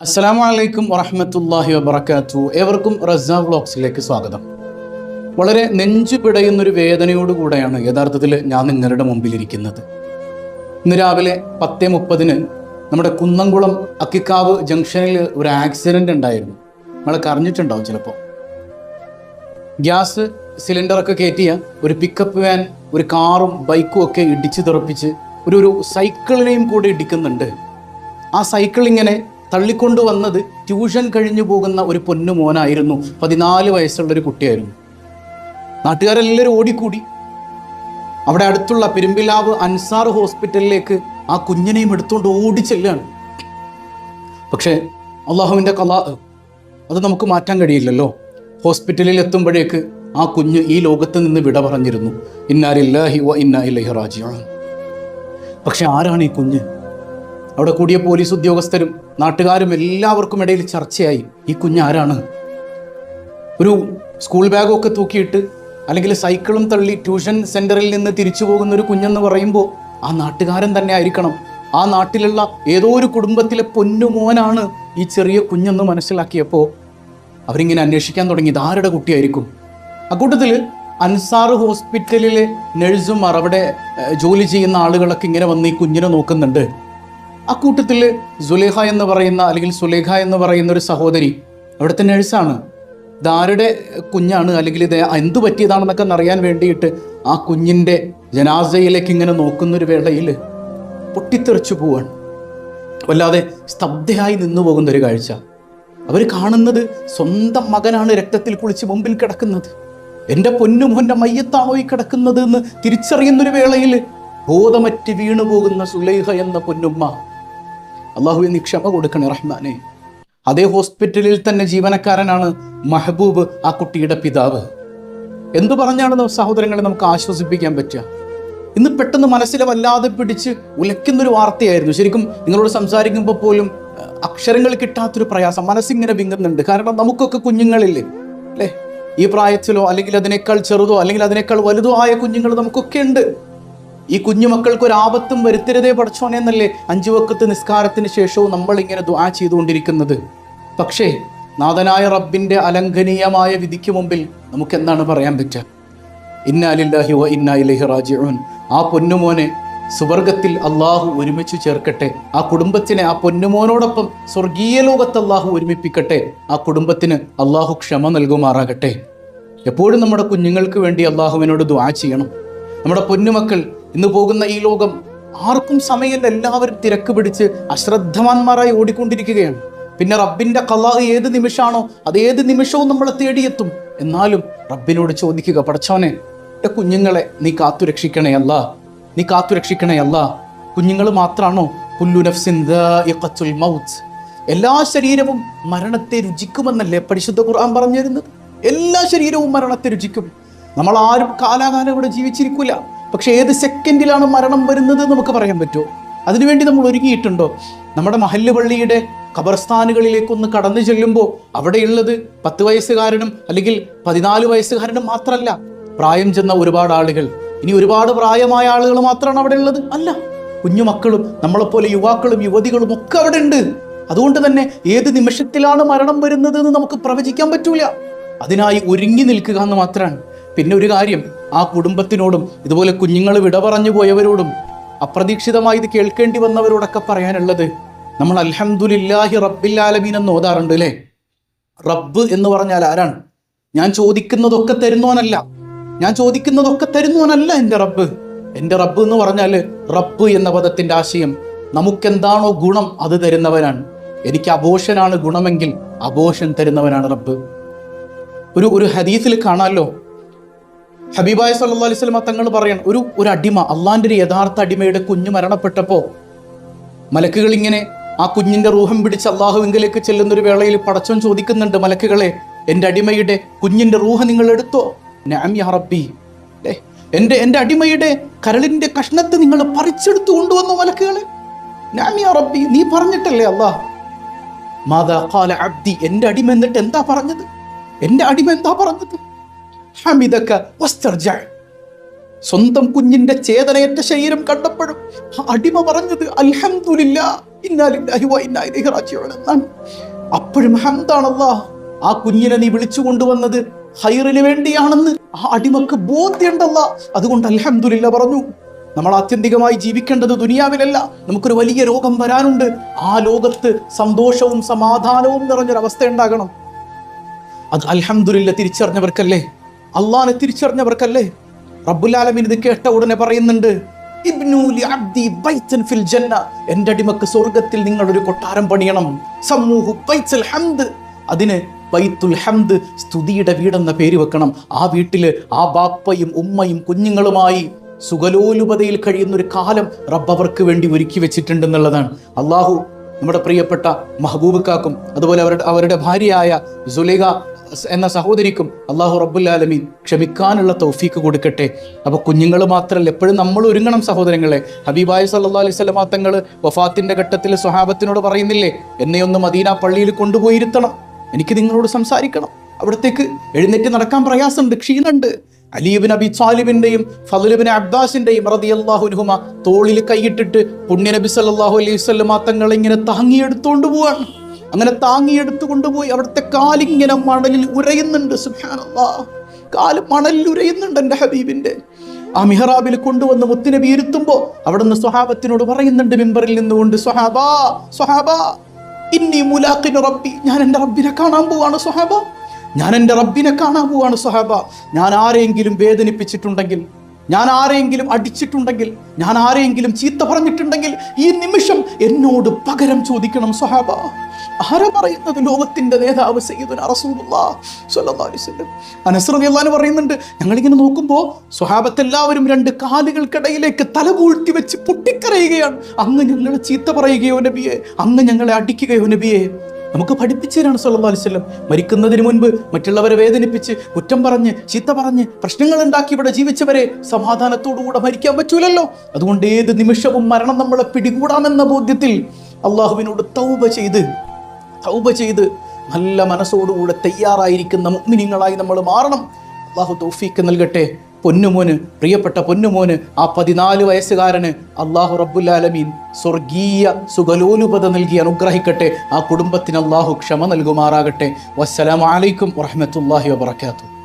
അസ്സാം വലൈക്കും വറഹമത്തല്ലാഹി വബർക്കാത്തു ഏവർക്കും റസ വ്ളോഗ്സിലേക്ക് സ്വാഗതം. വളരെ നെഞ്ചു പിടയുന്നൊരു വേദനയോടുകൂടെയാണ് യഥാർത്ഥത്തിൽ ഞാൻ നിങ്ങളുടെ മുമ്പിലിരിക്കുന്നത്. ഇന്ന് രാവിലെ പത്തേ മുപ്പതിന് നമ്മുടെ കുന്നംകുളം അക്കിക്കാവ് ജംഗ്ഷനിൽ ഒരു ആക്സിഡന്റ് ഉണ്ടായിരുന്നു. നമ്മളെ കറിഞ്ഞിട്ടുണ്ടാവും ചിലപ്പോൾ ഗ്യാസ് സിലിണ്ടറൊക്കെ കയറ്റിയ ഒരു പിക്കപ്പ് വാൻ ഒരു കാറും ബൈക്കും ഒക്കെ ഇടിച്ചു തെറപ്പിച്ച് ഒരു ഒരു സൈക്കിളിനെയും കൂടി ഇടിക്കുന്നുണ്ട്. ആ സൈക്കിൾ ഇങ്ങനെ തള്ളിക്കൊണ്ടു വന്നത് ട്യൂഷൻ കഴിഞ്ഞു പോകുന്ന ഒരു പൊന്നു മോനായിരുന്നു. പതിനാല് വയസ്സുള്ള ഒരു കുട്ടിയായിരുന്നു. നാട്ടുകാരെല്ലാവരും ഓടിക്കൂടി. അവിടെ അടുത്തുള്ള പെരുമ്പിലാവ് അൻസാർ ഹോസ്പിറ്റലിലേക്ക് ആ കുഞ്ഞിനെയും എടുത്തുകൊണ്ട് ഓടി ചെല്ലുകയാണ്. പക്ഷേ അള്ളാഹുവിന്റെ കല അത് നമുക്ക് മാറ്റാൻ കഴിയില്ലല്ലോ. ഹോസ്പിറ്റലിൽ എത്തുമ്പോഴേക്ക് ആ കുഞ്ഞ് ഈ ലോകത്ത് നിന്ന് വിട പറഞ്ഞിരുന്നു. ഇന്നാലില്ലാഹി വ ഇന്നാ ഇലൈഹി റാജിഊൻ. പക്ഷെ ആരാണ് ഈ കുഞ്ഞ്? അവിടെ കൂടിയ പോലീസ് ഉദ്യോഗസ്ഥരും നാട്ടുകാരും എല്ലാവർക്കും ഇടയിൽ ചർച്ചയായി. ഈ കുഞ്ഞാരാണ്? ഒരു സ്കൂൾ ബാഗൊക്കെ തൂക്കിയിട്ട് അല്ലെങ്കിൽ സൈക്കിളും തള്ളി ട്യൂഷൻ സെന്ററിൽ നിന്ന് തിരിച്ചു പോകുന്ന ഒരു കുഞ്ഞെന്ന് പറയുമ്പോൾ ആ നാട്ടുകാരൻ തന്നെ ആയിരിക്കണം. ആ നാട്ടിലുള്ള ഏതോ ഒരു കുടുംബത്തിലെ പൊന്നുമോനാണ് ഈ ചെറിയ കുഞ്ഞെന്ന് മനസ്സിലാക്കിയപ്പോൾ അവരിങ്ങനെ അന്വേഷിക്കാൻ തുടങ്ങി ഇതാരുടെ കുട്ടിയായിരിക്കും? അക്കൂട്ടത്തിൽ അൻസാർ ഹോസ്പിറ്റലിലെ നഴ്സുമാർ അവിടെ ജോലി ചെയ്യുന്ന ആളുകളൊക്കെ ഇങ്ങനെ വന്ന് ഈ കുഞ്ഞിനെ നോക്കുന്നുണ്ട്. ആ കൂട്ടത്തിൽ സുലേഖ എന്ന് പറയുന്ന അല്ലെങ്കിൽ സുലേഖ എന്ന് പറയുന്ന ഒരു സഹോദരി അവിടുത്തെ നഴ്സാണ് ദാരുടെ കുഞ്ഞാണ്? അല്ലെങ്കിൽ ഇത് എന്തു പറ്റിയതാണെന്നൊക്കെ അറിയാൻ വേണ്ടിയിട്ട് ആ കുഞ്ഞിന്റെ ജനാസയിലേക്ക് ഇങ്ങനെ നോക്കുന്നൊരു വേളയിൽ പൊട്ടിത്തെറിച്ചു പോവാണ്. വല്ലാതെ സ്തബ്ധയായി നിന്നു പോകുന്ന ഒരു കാഴ്ച. അവർ കാണുന്നത് സ്വന്തം മകനാണ് രക്തത്തിൽ കുളിച്ച് മുമ്പിൽ കിടക്കുന്നത്. എന്റെ പൊന്നു മോന്റെ മയ്യത്താണോ ഈ കിടക്കുന്നത് എന്ന് തിരിച്ചറിയുന്നൊരു വേളയിൽ ബോധമറ്റ് വീണുപോകുന്ന സുലൈഹ എന്ന പൊന്നുമ്മ അള്ളാഹു നീ ക്ഷമ കൊടുക്കണേ റഹ്മാനെ. അതേ ഹോസ്പിറ്റലിൽ തന്നെ ജീവനക്കാരനാണ് മഹബൂബ് ആ കുട്ടിയുടെ പിതാവ്. എന്തു പറഞ്ഞാണ് സഹോദരങ്ങളെ നമുക്ക് ആശ്വസിപ്പിക്കാൻ പറ്റുക. ഇന്ന് പെട്ടെന്ന് മനസ്സിലെ വല്ലാതെ പിടിച്ച് ഉലയ്ക്കുന്നൊരു വാർത്തയായിരുന്നു. ശരിക്കും നിങ്ങളോട് സംസാരിക്കുമ്പോൾ പോലും അക്ഷരങ്ങൾ കിട്ടാത്തൊരു പ്രയാസം. മനസ്സിങ്ങനെ വിങ്ങുന്നുണ്ട്. കാരണം നമുക്കൊക്കെ കുഞ്ഞുങ്ങളില്ലേ? അല്ലേ? ഈ പ്രായത്തിലോ അല്ലെങ്കിൽ അതിനേക്കാൾ ചെറുതോ അല്ലെങ്കിൽ അതിനേക്കാൾ വലുതോ ആയ കുഞ്ഞുങ്ങൾ നമുക്കൊക്കെ ഉണ്ട്. ഈ കുഞ്ഞുമക്കൾക്ക് ഒരു ആപത്തും വരുത്തരുതേ പഠിച്ചോനെ എന്നല്ലേ അഞ്ചു വക്കത്ത് നിസ്കാരത്തിന് ശേഷവും നമ്മൾ ഇങ്ങനെ ദുആ ചെയ്തുകൊണ്ടിരിക്കുന്നത്. പക്ഷേ നാഥനായ റബ്ബിന്റെ അലംഘനീയമായ വിധിക്ക് മുമ്പിൽ നമുക്ക് എന്താണ് പറയാൻ പറ്റുക? ഇന്നാലില്ലാഹി വ ഇന്നാ ഇലൈഹി റാജിഊൻ. ആ പൊന്നുമോനെ സുവർഗത്തിൽ അള്ളാഹു ഒരുമിച്ച് ചേർക്കട്ടെ. ആ കുടുംബത്തിനെ ആ പൊന്നുമോനോടൊപ്പം സ്വർഗീയ ലോകത്ത് അള്ളാഹു ഒരുമിപ്പിക്കട്ടെ. ആ കുടുംബത്തിന് അള്ളാഹു ക്ഷമ നൽകുമാറാകട്ടെ. എപ്പോഴും നമ്മുടെ കുഞ്ഞുങ്ങൾക്ക് വേണ്ടി അള്ളാഹുവിനോട് ദുആ ചെയ്യണം. നമ്മുടെ പൊന്നുമക്കൾ ഇന്ന് പോകുന്ന ഈ ലോകം ആർക്കും സമയമില്ല എല്ലാവരും തിരക്ക് പിടിച്ച് അശ്രദ്ധവാന്മാരായി ഓടിക്കൊണ്ടിരിക്കുകയാണ്. പിന്നെ റബ്ബിന്റെ കലാഹ് ഏത് നിമിഷമാണോ അത് ഏത് നിമിഷവും നമ്മളെ തേടിയെത്തും. എന്നാലും റബ്ബിനോട് ചോദിക്കുക പഠിച്ചവനെ എന്റെ കുഞ്ഞുങ്ങളെ നീ കാത്തു രക്ഷിക്കണേ അല്ല. നീ കാത്തു രക്ഷിക്കണേ അല്ല. കുഞ്ഞുങ്ങൾ മാത്രമാണോ പുല്ലു മൗത്ത്. എല്ലാ ശരീരവും മരണത്തെ രുചിക്കുമെന്നല്ലേ പരിശുദ്ധ ഖുർആൻ പറഞ്ഞു തരുന്നത് എല്ലാ ശരീരവും മരണത്തെ രുചിക്കും. നമ്മൾ ആരും കാലാകാലം ഇവിടെ ജീവിച്ചിരിക്കില്ല പക്ഷെ ഏത് സെക്കൻഡിലാണ് മരണം വരുന്നത് നമുക്ക് പറയാൻ പറ്റുമോ? അതിനുവേണ്ടി നമ്മൾ ഒരുങ്ങിയിട്ടുണ്ടോ? നമ്മുടെ മഹല്ല് പള്ളിയുടെ ഖബർസ്ഥാനുകളിലേക്കൊന്ന് കടന്നു ചെല്ലുമ്പോൾ അവിടെയുള്ളത് പത്ത് വയസ്സുകാരനും അല്ലെങ്കിൽ പതിനാല് വയസ്സുകാരനും മാത്രമല്ല. പ്രായം ചെന്ന ഒരുപാട് ആളുകൾ. ഇനി ഒരുപാട് പ്രായമായ ആളുകൾ മാത്രമാണ് അവിടെ ഉള്ളത്? അല്ല. കുഞ്ഞുമക്കളും നമ്മളെപ്പോലെ യുവാക്കളും യുവതികളും ഒക്കെ അവിടെ ഉണ്ട്. അതുകൊണ്ട് തന്നെ ഏത് നിമിഷത്തിലാണ് മരണം വരുന്നത് എന്ന് നമുക്ക് പ്രവചിക്കാൻ പറ്റൂല. അതിനായി ഒരുങ്ങി നിൽക്കുക എന്ന് മാത്രമാണ്. പിന്നെ ഒരു കാര്യം ആ കുടുംബത്തിനോടും ഇതുപോലെ കുഞ്ഞുങ്ങൾ വിട പറഞ്ഞു പോയവരോടും അപ്രതീക്ഷിതമായി ഇത് കേൾക്കേണ്ടി വന്നവരോടൊക്കെ പറയാനുള്ളത് നമ്മൾ അലഹമുല്ലാഹി റബ്ബിൽ ആലമീൻ എന്ന് ഓതാറുണ്ട് അല്ലേ? റബ്ബ് എന്ന് പറഞ്ഞാൽ ആരാണ്? ഞാൻ ചോദിക്കുന്നതൊക്കെ തരുന്നവനല്ല. ഞാൻ ചോദിക്കുന്നതൊക്കെ തരുന്നവനല്ല എന്റെ റബ്ബ്. എന്റെ റബ്ബ് എന്ന് പറഞ്ഞാൽ റബ്ബ് എന്ന പദത്തിന്റെ ആശയം. നമുക്കെന്താണോ ഗുണം അത് തരുന്നവനാണ്. എനിക്ക് അബോഷനാണ് ഗുണമെങ്കിൽ അബോഷൻ തരുന്നവനാണ് റബ്ബ്. ഒരു ഒരു ഹദീസിൽ കാണാമല്ലോ. ഹബീബായ സല്ലാ അലൈഹി സ്വലമ തങ്ങൾ പറയണം ഒരു ഒരു അടിമ അള്ളാന്റെ ഒരു യഥാർത്ഥ അടിമയുടെ കുഞ്ഞ് മരണപ്പെട്ടപ്പോൾ മലക്കുകൾ ഇങ്ങനെ ആ കുഞ്ഞിന്റെ റൂഹം പിടിച്ച് അള്ളാഹുവിങ്കിലേക്ക് ചെല്ലുന്ന ഒരു വേളയിൽ പടച്ചോൻ ചോദിക്കുന്നുണ്ട് മലക്കുകളെ എന്റെ അടിമയുടെ കുഞ്ഞിന്റെ റൂഹ നിങ്ങൾ എടുത്തോ? നാം യാ റബ്ബി. അല്ലേ എന്റെ എന്റെ അടിമയുടെ കരളിന്റെ കഷ്ണത്തെ നിങ്ങൾ പറിച്ചെടുത്ത് കൊണ്ടുവന്നു മലക്കുകളെ? നാം യാ റബ്ബി. നീ പറഞ്ഞിട്ടല്ലേ അള്ളാഹ് മാതാ കാല അബ്ദി. എന്റെ അടിമ എന്നിട്ട് എന്താ പറഞ്ഞത്? എന്റെ അടിമ എന്താ പറഞ്ഞത്? ഹമിദക്ക വസ്തർജ സ്വന്തം കുഞ്ഞിന്റെ ചേതനയറ്റ ശരീരം കണ്ടപ്പോഴും അടിമ പറഞ്ഞത് അൽഹംദുലില്ല അപ്പോഴും ഹംദാണല്ലാ ആ കുഞ്ഞിനെ നീ വിളിച്ചു കൊണ്ടുവന്നത് ഹൈറിന് വേണ്ടിയാണെന്ന്. ആ അടിമക്ക് ബോധ്യണ്ടല്ല അതുകൊണ്ട് അൽഹംദുലില്ല പറഞ്ഞു നമ്മൾ ആത്യന്തികമായി ജീവിക്കേണ്ടത് ദുനിയാവിലല്ല. നമുക്കൊരു വലിയ രോഗം വരാനുണ്ട്. ആ ലോകത്ത് സന്തോഷവും സമാധാനവും നിറഞ്ഞൊരവസ്ഥ ഉണ്ടാകണം. അത് അൽഹംദുലില്ല തിരിച്ചറിഞ്ഞവർക്കല്ലേ? അള്ളാനെ തിരിച്ചറിഞ്ഞവർക്കല്ലേ? റബ്ബുലാലമിൻ ഇത് കേട്ട ഉടനെ പറയുന്നുണ്ട് ഫിൽ ജന്ന. എന്റെ അടിമക്ക് സ്വർഗത്തിൽ നിങ്ങൾ ഒരു കൊട്ടാരം പണിയണം. സമൂഹു ഹംദ്. അതിന് ബൈത്തുൽ ഹംദ് സ്തുതിയുടെ വീടെന്ന പേര് വെക്കണം. ആ വീട്ടിൽ ആ ബാപ്പയും ഉമ്മയും കുഞ്ഞുങ്ങളുമായി സുഖലോലുപതയിൽ കഴിയുന്ന ഒരു കാലം റബ്ബ് അവർക്ക് വേണ്ടി ഒരുക്കി വെച്ചിട്ടുണ്ടെന്നുള്ളതാണ്. അള്ളാഹു നമ്മുടെ പ്രിയപ്പെട്ട മഹബൂബ് കാക്കും അതുപോലെ അവരുടെ അവരുടെ ഭാര്യയായ സുലേഖ എന്ന സഹോദരിക്കും അള്ളാഹു റബ്ബുല്ലാലമീൻ ക്ഷമിക്കാനുള്ള തൗഫീക്ക് കൊടുക്കട്ടെ. അപ്പോൾ കുഞ്ഞുങ്ങൾ മാത്രമല്ല എപ്പോഴും നമ്മൾ ഒരുങ്ങണം സഹോദരങ്ങളെ. ഹബീബായ് സല്ലാ അലൈഹി സ്വലമാ തങ്ങൾ വഫാത്തിന്റെ ഘട്ടത്തിൽ സ്വഹാബത്തിനോട് പറയുന്നില്ലേ എന്നെ ഒന്ന് മദീന പള്ളിയിൽ കൊണ്ടുപോയിരുത്തണം. എനിക്ക് നിങ്ങളോട് സംസാരിക്കണം. അവിടത്തേക്ക് എഴുന്നേറ്റ് നടക്കാൻ പ്രയാസമുണ്ട് ക്ഷീണുണ്ട് അലീബിൻ അബി സാലിബിന്റെയും ഫലുബിൻ അബ്ബാസിന്റെയും റതിയല്ലാഹുനുഹുമ തോളിൽ കൈയിട്ടിട്ട് പുണ്യ നബി സല്ലല്ലാഹു അലൈഹി തങ്ങൾ ഇങ്ങനെ താങ്ങിയെടുത്തോണ്ട് പോവാണ്. അങ്ങനെ താങ്ങിയെടുത്തു കൊണ്ടുപോയി അവിടുത്തെ കാലിങ്ങനെ മണലിൽ ഉരയുന്നുണ്ട് സുഹാനല്ലാ കാൽ മണലിൽ ഉരയുന്നുണ്ട് എന്റെ ഹബീബിന്റെ. ആ മിഹറാബിൽ കൊണ്ടുവന്ന് മുത്തുനബി ഇരുത്തുമ്പോൾ അവിടുന്ന് സ്വഹാബത്തിനോട് പറയുന്നുണ്ട് മെമ്പറിൽ നിന്നുകൊണ്ട് സ്വഹാബാ സ്വഹാബാ ഇന്നി മുലാഖിന് റബ്ബി. ഞാൻ എന്റെ റബ്ബിനെ കാണാൻ പോവാണ് സ്വഹാബ. ഞാൻ എന്റെ റബ്ബിനെ കാണാൻ പോവാണ് സ്വഹാബ. ഞാൻ ആരെയെങ്കിലും വേദനിപ്പിച്ചിട്ടുണ്ടെങ്കിൽ ഞാൻ ആരെയെങ്കിലും അടിച്ചിട്ടുണ്ടെങ്കിൽ ഞാൻ ആരെയെങ്കിലും ചീത്ത പറഞ്ഞിട്ടുണ്ടെങ്കിൽ ഈ നിമിഷം എന്നോട് പകരം ചോദിക്കണം സ്വഹാബ. ആരാ പറയുന്നത് ലോകത്തിന്റെ നേതാവ് സയ്യിദുന റസൂലുള്ളാഹ് സ്വല്ലല്ലാഹു അലൈഹി വസല്ലം. അനസ് റളിയല്ലാഹു പറയുന്നുണ്ട് ഞങ്ങളിങ്ങനെ നോക്കുമ്പോൾ സ്വഹാബത്തെല്ലാവരും രണ്ട് കാലുകൾക്കിടയിലേക്ക് തല പൂഴ്ത്തി വെച്ച് പൊട്ടിക്കരയുകയാണ്. അങ്ങ് ഞങ്ങളെ ചീത്ത പറയുകയോ നബിയെ അങ്ങ് ഞങ്ങളെ അടിക്കുകയോ നബിയെ. നമുക്ക് പഠിപ്പിച്ചു തരാണ് സല്ലല്ലാഹു അലൈഹി വസല്ലം. മരിക്കുന്നതിന് മുൻപ് മറ്റുള്ളവരെ വേദനിപ്പിച്ച് കുറ്റം പറഞ്ഞ് ചീത്ത പറഞ്ഞ് പ്രശ്നങ്ങൾ ഉണ്ടാക്കി ഇവിടെ ജീവിച്ചവരെ സമാധാനത്തോടുകൂടെ മരിക്കാൻ പറ്റൂലല്ലോ. അതുകൊണ്ട് ഏത് നിമിഷവും മരണം നമ്മളെ പിടികൂടാമെന്ന ബോധ്യത്തിൽ അള്ളാഹുവിനോട് തൗബ ചെയ്ത് തൗബ ചെയ്ത് നല്ല മനസ്സോടുകൂടെ തയ്യാറായിരിക്കുന്ന മുഗ്മിനിങ്ങളായി നമ്മൾ മാറണം. അള്ളാഹു തൗഫീക്ക് നൽകട്ടെ. പൊന്നുമോന് പ്രിയപ്പെട്ട പൊന്നുമോന് ആ പതിനാല് വയസ്സുകാരന് അള്ളാഹു റബ്ബുല്ലാലമീൻ സ്വർഗീയ സുഖലോലുപത നൽകി അനുഗ്രഹിക്കട്ടെ. ആ കുടുംബത്തിന് അള്ളാഹു ക്ഷമ നൽകുമാറാകട്ടെ. വസ്സലാമലൈക്കും വറഹമത്തല്ലാഹി വാബർക്കാത്തു